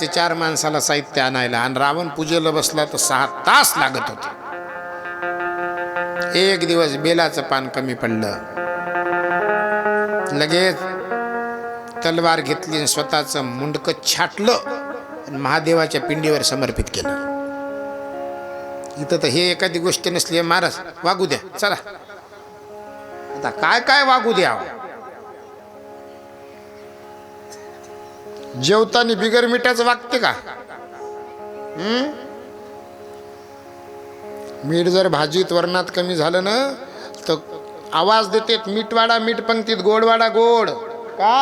ते चार माणसाला साहित्य आणायला आणि रावण पूजेला बसला तर सहा तास लागत होते. एक दिवस बेलाचं पान कमी पडलं. लगेच तलवार घेतली आणि स्वतःचं मुंडक छाटलं आणि महादेवाच्या पिंडीवर समर्पित केलं. इथं तर हे एखादी गोष्ट नसली महाराज वागू द्या चला. आता काय काय वागू द्या? जेवताना बिगर मिठाचं वागते का? मीठ जर भाजीत वरणात कमी झालं ना तर आवाज देतेत मीठवाडा मीठ पंक्तीत गोडवाडा गोड. का?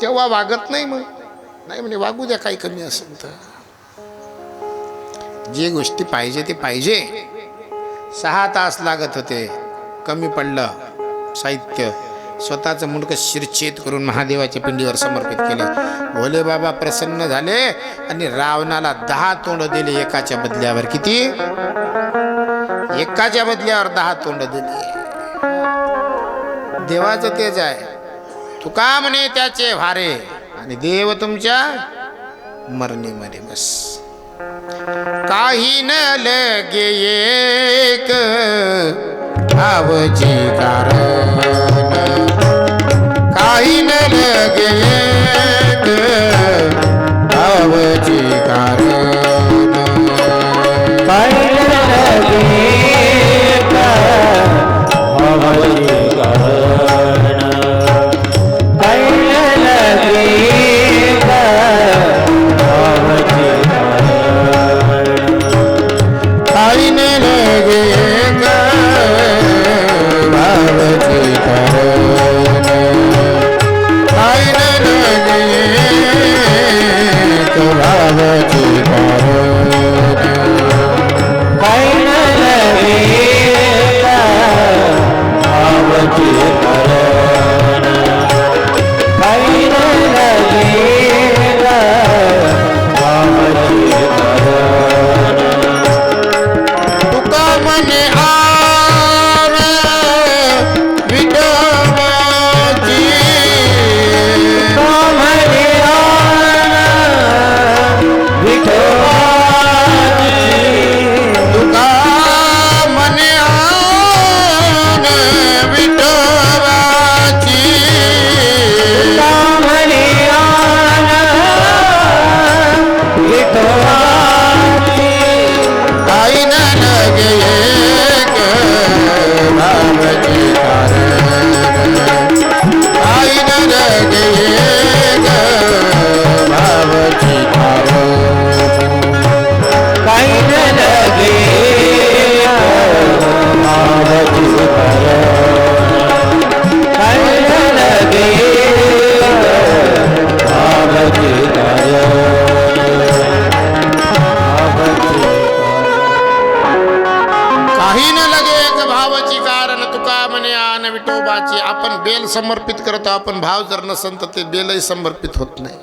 तेव्हा वागत नाही मग. नाही म्हणजे वागू द्या काही कमी असेल तर. जे गोष्टी पाहिजे ते पाहिजे. सहा तास लागत होते कमी पडलं साहित्य. स्वतःचं मुंडकं शिरछेद करून महादेवाच्या पिंडीवर समर्पित केलं. भोले बाबा प्रसन्न झाले आणि रावणाला दहा तोंड दिले एकाच्या बदल्यावर. किती? एकाच्या बदल्यावर दहा तोंड दिली. देवाचं तेज आहे. तुका म्हणे त्याचे भारे? आणि देव तुमच्या मरणे मरे बस. काही न लगे एक भावची कारण. काही न लगे म्हणे आन विठोबाची आपण बेल समर्पित करतो आपण भाव जर नसन तर ते बेलही समर्पित होत नाही.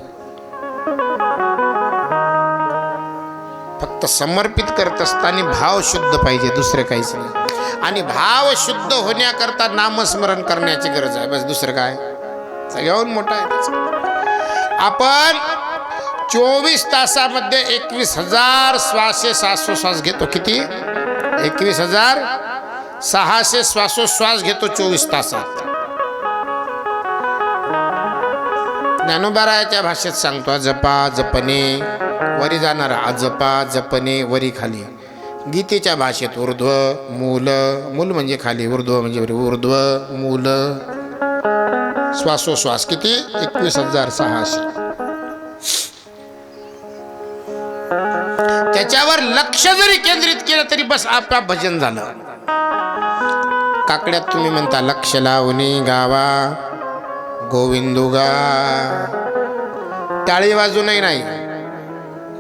फक्त समर्पित करत असताना भाव शुद्ध पाहिजे दुसरं काहीच नाही. आणि भाव शुद्ध होण्याकरता नामस्मरण करण्याची गरज आहे. बस दुसरं काय? सगळ्याहून मोठं आहे आपण चोवीस तासामध्ये एकवीस हजार श्वासे श्वासोश्वास घेतो. किती? एकवीस हजार सहाशे श्वासोश्वास घेतो चोवीस तासात. ज्ञानोबारायाच्या भाषेत सांगतो जपा जपने वरी जाणारा अजपा जपने वरी खाली. गीतेच्या भाषेत ऊर्ध्व मूल मूल म्हणजे खाली ऊर्ध्व म्हणजे ऊर्ध्व मूल. श्वासोश्वास किती? एकवीस हजार सहाशे. त्याच्यावर लक्ष जरी केंद्रित केलं तरी बस आपला भजन झालं. काकड्यात तुम्ही म्हणता लक्ष लावणी गावा गोविंदुगा टाळी वाजूनही नाही.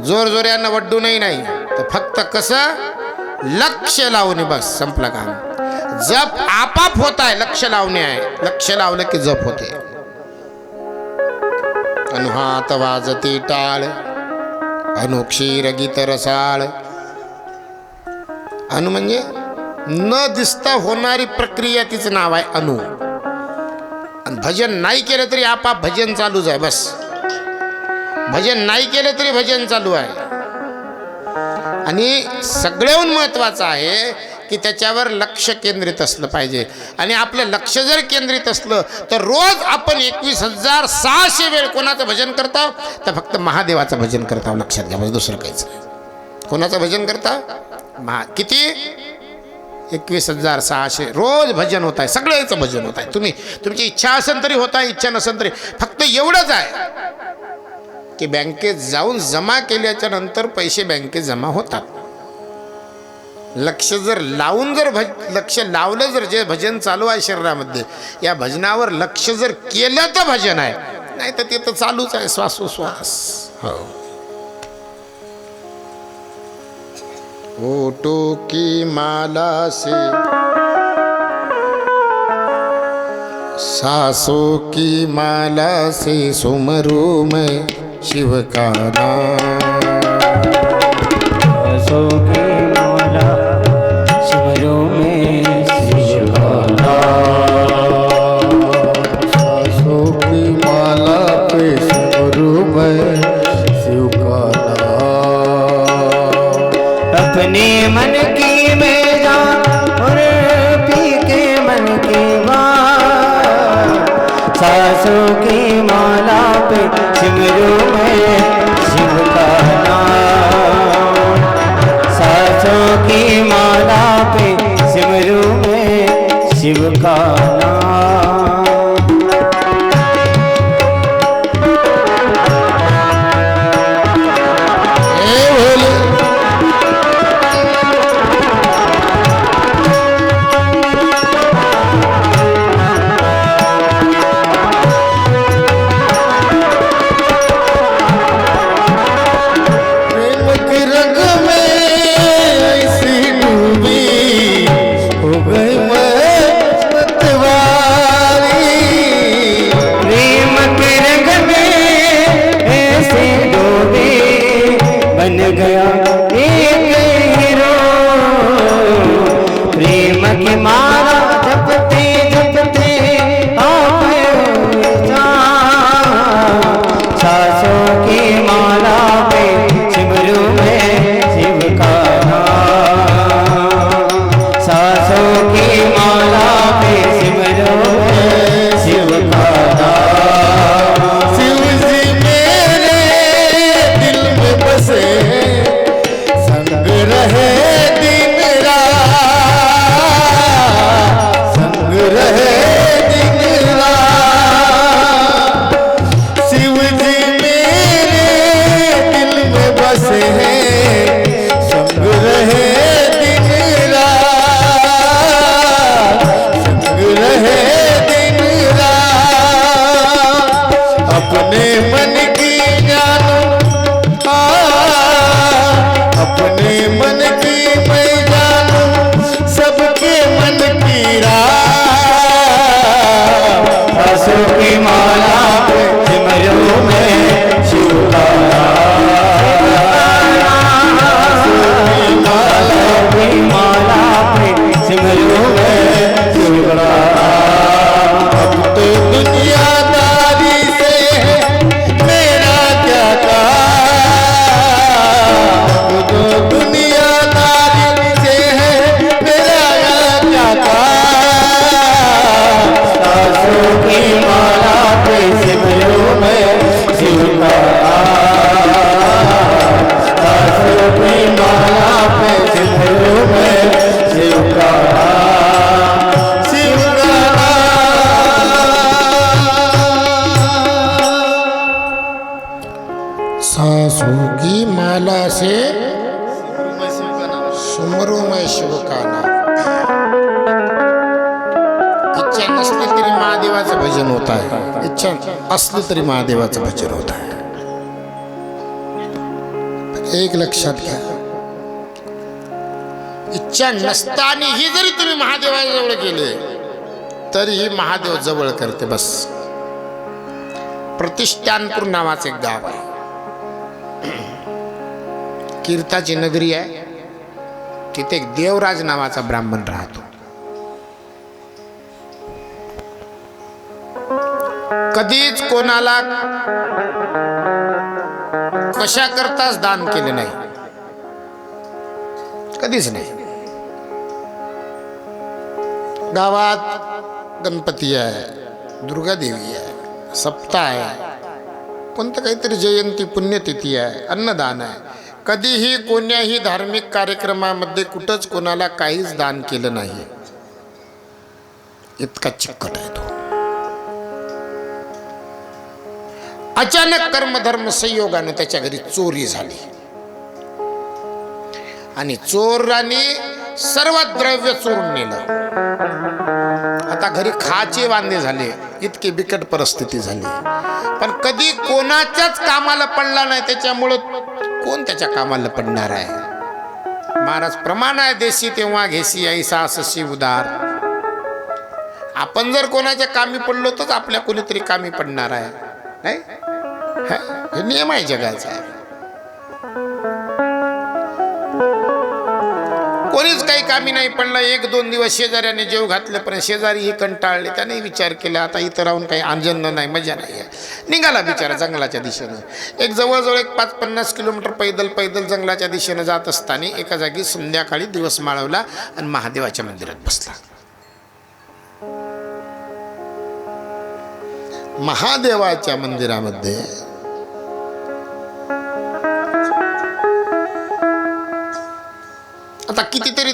जोर जोऱ्यानं वड्डूनही नाही. तर फक्त कसं? लक्ष लावणे बस संपलं काम. जप आपाप होत आहे लक्ष लावणे आहे. लक्ष लावलं की जप होते. अनुहात वाजती टाळ. अनुक्षीर गीत रसाळ. अनु म्हणजे? न दिसता होणारी प्रक्रिया तिचं नाव आहे अनु. आणि भजन नाही केलं तरी आपाप भजन चालूच आहे बस. भजन नाही केलं तरी भजन चालू आहे. आणि सगळ्याहून महत्वाचं आहे की त्याच्यावर लक्ष केंद्रित असलं पाहिजे. आणि आपलं लक्ष जर केंद्रित असलं तर रोज आपण एकवीस हजार सहाशे वेळ कोणाचं भजन करता? तर फक्त महादेवाचं भजन करता हो, लक्षात घ्या म्हणजे दुसरं काहीच नाही. कोणाचं भजन करता? महा किती? एकवीस हजार सहाशे रोज भजन होत आहे सगळ्याचं भजन होत आहे. तुम्ही तुमची इच्छा असेल तरी होत आहे इच्छा नसेल तरी. फक्त एवढंच आहे की बँकेत जाऊन जमा केल्याच्यानंतर पैसे बँकेत जमा होतात. लक्ष जर लावून जर भज लक्ष लावलं जर जे भजन चालू आहे शरीरामध्ये या भजनावर लक्ष जर केलं तर भजन आहे. नाही तर ते तर चालूच आहे श्वासोश्वास. हो. ओटो की माला से सासों की माला से सुमरू मैं शिव का नाम। सो की माला सिमरो में शिव का सासों की माला पे अपने मन की मेजा और पी के मन की बात। सासों की माला पे सिमरो में शिव का नाम। सासों की माला पे सिमरो में शिव का नाम। तरी महादेवाचं भजन होत आहे. एक लक्षात घ्या. इच्छा नसतानाही जरी तुम्ही महादेवाजवळ गेले तरीही महादेव जवळ करते बस. प्रतिष्ठानपूर नावाचं एक गाव आहे. कीर्ताची नगरी आहे. तिथे एक देवराज नावाचा ब्राह्मण राहतो. कधीच कोणाला कशा करताच दान केलं नाही. कधीच नाही. गावात गणपती आहे दुर्गादेवी आहे सप्ताह आहे कोणतं काहीतरी जयंती पुण्यतिथी आहे अन्नदान आहे. कधीही कोण्याही धार्मिक कार्यक्रमामध्ये कुठंच कोणाला काहीच दान केलं नाही. इतका चिकट आहे. अचानक कर्मधर्म संयोगानं त्याच्या घरी चोरी झाली. आणि चोराने सर्व द्रव्य चोरून नेलं. आता घरी खाचे वांदे झाले इतकी बिकट परिस्थिती झाली. पण कधी कोणाच्याच कामाला पडला नाही त्याच्यामुळं कोण त्याच्या कामाला पडणार आहे? महाराज प्रमाण आहे देशी तेव्हा घेसी ऐसा असशी उदार. आपण जर कोणाच्या कामी पडलो तर आपल्या कोणीतरी कामी पडणार आहे. नाही? हे नियम आहे जगाचा. कोणीच काही कामी नाही पडलं. एक दोन दिवस शेजाऱ्याने जेव घातले पण शेजारीही कंटाळले. त्याने विचार केला आता इथं राहून काही आंजन नाही मजा नाही आहे. निघाला बिचारा जंगलाच्या दिशेनं. एक जवळजवळ एक पाच पन्नास किलोमीटर पैदल पैदल जंगलाच्या दिशेनं जात असताना एका जागी संध्याकाळी दिवस माळवला आणि महादेवाच्या मंदिरात बसला. महादेवाच्या मंदिरामध्ये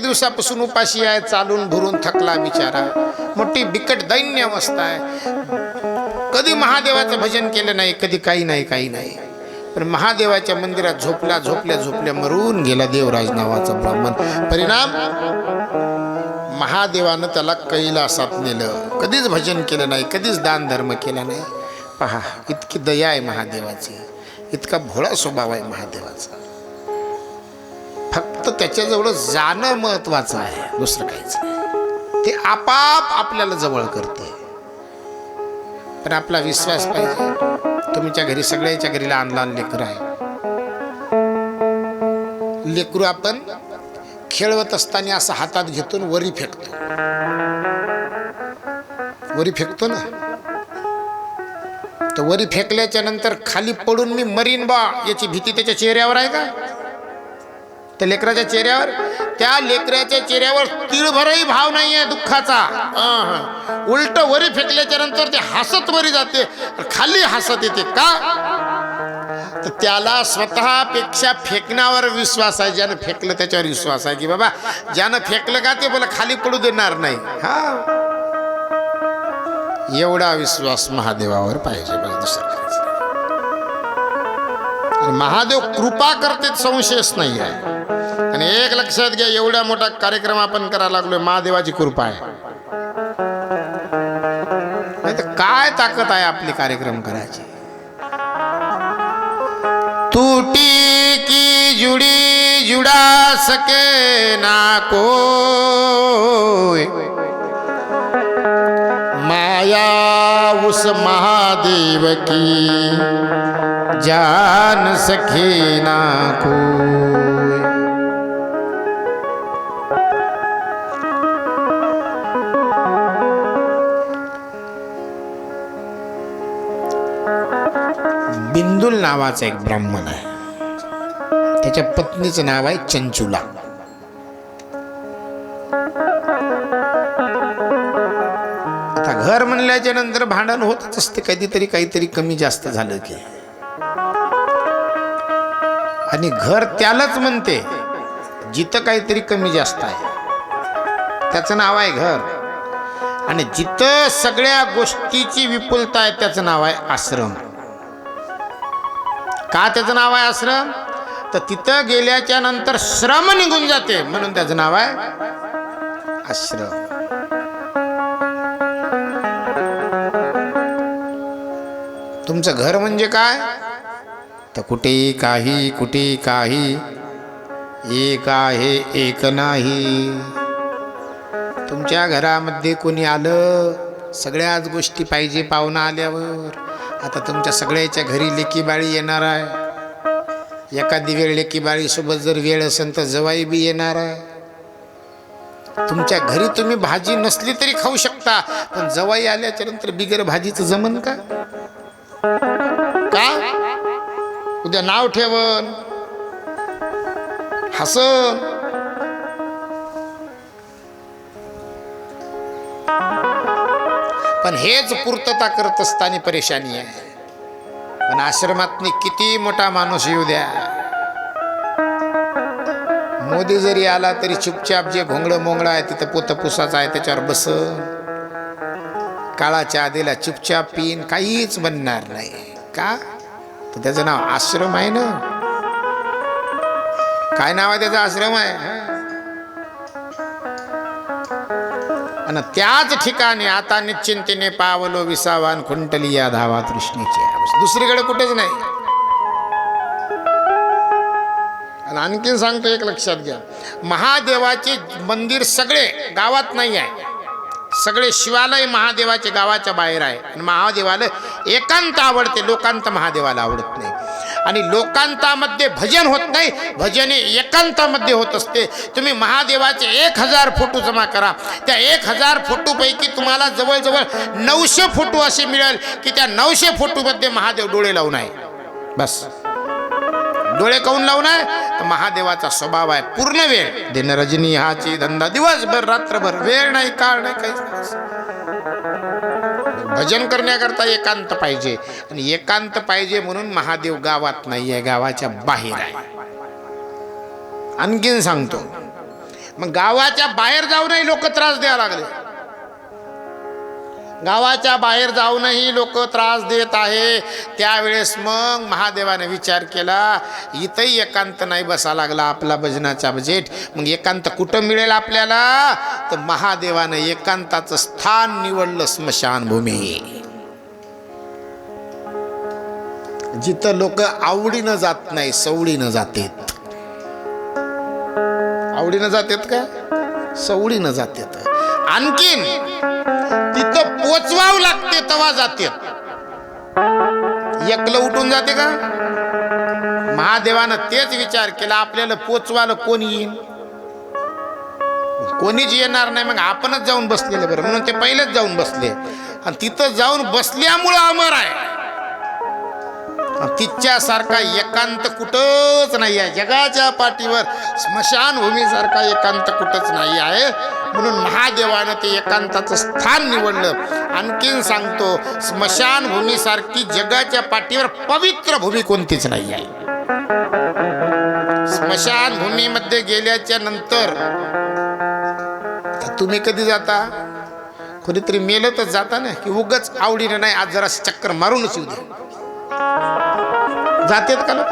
दिवसापासून उपाशी आहे चालून भरून थकला बिचारा. मोठी बिकट दैन्य अवस्था आहे. कधी महादेवाचं भजन केलं नाही कधी काही नाही काही नाही. पण महादेवाच्या मंदिरात झोपल्या झोपल्या झोपल्या मरून गेला देवराज नावाचा ब्राह्मण. परिणाम? महादेवानं त्याला कैलासात नेलं. कधीच भजन केलं नाही कधीच दान धर्म केला नाही. पहा इतकी दया आहे महादेवाची. इतका भोळा स्वभाव आहे महादेवाचा. फक्त त्याच्याजवळ जाणं महत्वाचं आहे. दुसरं काहीच नाही. ते आपाप आपल्याला जवळ करते पण आपला विश्वास पाहिजे. तुमच्या घरी सगळ्याच्या घरी लहान लहान लेकरं आहे. लेकरू आपण खेळवत असताना असं हातात घेतून वरी फेकतो. वरी फेकतो ना? तर वरी फेकल्याच्या नंतर खाली पडून मी मरीन बा. याची भीती त्याच्या चेहऱ्यावर आहे का? त्या लेकराच्या चेहऱ्यावर त्या लेकराच्या चेहऱ्यावर तिळभरही भाव नाही आहे. दुःखाचा उलट वरी फेकल्याच्या नंतर ते हसत वरी जाते. खाली हसत येते. का? तर त्याला स्वतःपेक्षा फेकण्यावर विश्वास आहे. ज्यानं फेकलं त्याच्यावर विश्वास आहे की बाबा ज्यानं फेकलं का ते बोला खाली पडू देणार नाही. हा. एवढा विश्वास महादेवावर पाहिजे. बघा दुसरं महादेव कृपा करते संशयच नाही आहे एक लक्षात घ्या एवढा मोठा कार्यक्रम आपण करायला लागलोय महादेवाची कृपा आहे. तर काय ताकद आहे आपली कार्यक्रम करायची? तुटी की जुड़ी जुड़ा सके ना कोई माया उस महादेव की जान सके ना कोई नावाचा एक ब्राह्मण आहे. त्याच्या पत्नीचं नाव आहे चंचुला. आता घर म्हणल्याच्या नंतर भांडण होतच असते. कधीतरी काहीतरी कमी जास्त झालं की. आणि घर त्यालाच म्हणते जिथं काहीतरी कमी जास्त आहे. त्याचं नाव आहे घर. आणि जिथं सगळ्या गोष्टीची विपुलता आहे त्याचं नाव आहे आश्रम. का त्याचं नाव आहे आश्रम? तर तिथं गेल्याच्यानंतर श्रम निघून जाते. म्हणून त्याचं नाव आहे आश्रम. तुमचं घर म्हणजे काय? तर कुठे काही कुठे काही एक आहे एक नाही. तुमच्या घरामध्ये कोणी आलं सगळ्याच गोष्टी पाहिजे पाहुणा आल्यावर. आता तुमच्या सगळ्याच्या घरी लेकी बाळी येणार आहे. एखादी वेळ लेकी बाळीसोबत जर वेळ असेल तर जवाई बी येणार आहे. तुमच्या घरी तुम्ही भाजी नसली तरी खाऊ शकता पण जवाई आल्याच्यानंतर बिगर भाजीचं जमन का? का? उद्या नाव ठेवन. हसन. पण हेच पूर्तता करत असताना परेशानी आहे. पण आश्रमातनी किती मोठा माणूस येऊ द्या. मोदी जरी आला तरी चुपचाप जे घोंगडं मोंगळं आहे तिथं पोतपुसाचं आहे त्याच्यावर बस काळाच्या आधीला चुपचाप पिन काहीच बनणार नाही. का? तर त्याचं नाव आश्रम आहे ना? काय नाव आहे त्याचा? आश्रम आहे? आणि त्याच ठिकाणी आता निश्चिंतेने पावलो विसावान खुंटली या धावा तृष्णेची. दुसरीकडे कुठेच नाही. आणि आणखीन सांगतो एक लक्षात घ्या. महादेवाचे मंदिर सगळे गावात नाही आहे. सगळे शिवालय महादेवाचे गावाच्या बाहेर आहे. आणि महादेवाला एकांत आवडते लोकांत महादेवाला आवडत नाही. आणि लोकांतामध्ये भजन होत नाही. भजन हे एकांतामध्ये होत असते. तुम्ही महादेवाचे एक हजार फोटो जमा करा. त्या एक हजार फोटोपैकी तुम्हाला जवळजवळ नऊशे फोटो असे मिळेल की त्या नऊशे फोटोमध्ये महादेव डोळे लावून आहे. बस. डोळे काऊन लावून आहे? तर महादेवाचा स्वभाव आहे पूर्ण वेळ. दिन रजनी हाची धंदा दिवसभर रात्रभर. वेळ नाही काळ नाही काहीच भजन करण्याकरता एकांत पाहिजे. आणि एकांत पाहिजे म्हणून महादेव गावात नाही आहे गावाच्या बाहेर आहे. आणखीन सांगतो. मग गावाच्या बाहेर जाऊनही लोक त्रास द्यावा लागले. गावाच्या बाहेर जाऊनही लोक त्रास देत आहे. त्यावेळेस मग महादेवाने विचार केला इथंही एकांत नाही बसा लागला आपला भजनाचा बजेट. मग एकांत कुठं मिळेल आपल्याला? तर महादेवानं एकांताचं स्थान निवडलं स्मशानभूमी. जिथं लोक आवडीनं जात नाही सवडीनं जातेत. आवडीनं जातात का? सवडीनं जातात. आणखीन पोचवावं लागते तवा जाते. एकलं उठून जाते का? महादेवानं तेच विचार केला आपल्याला पोचवायला कोण येईल कोणीच येणार नाही मग आपणच जाऊन बसलेलं बरं. म्हणून ते पहिलेच जाऊन बसले. आणि तिथं जाऊन बसल्यामुळं अमर आहे. तिच्यासारखा एकांत कुठंच नाही आहे. जगाच्या पाठीवर स्मशानभूमीसारखा एकांत कुठंच नाही आहे. म्हणून महादेवानं ते एकांताचं स्थान निवडलं. आणखीन सांगतो स्मशानभूमीसारखी जगाच्या पाठीवर पवित्र भूमी कोणतीच नाही आहे. स्मशानभूमीमध्ये गेल्याच्यानंतर तुम्ही कधी जाता? कोणीतरी मेलं तर जाता ना की उगच आवडीनं नाही आज जरा चक्कर मारूनच येऊ दे जातात का लोक?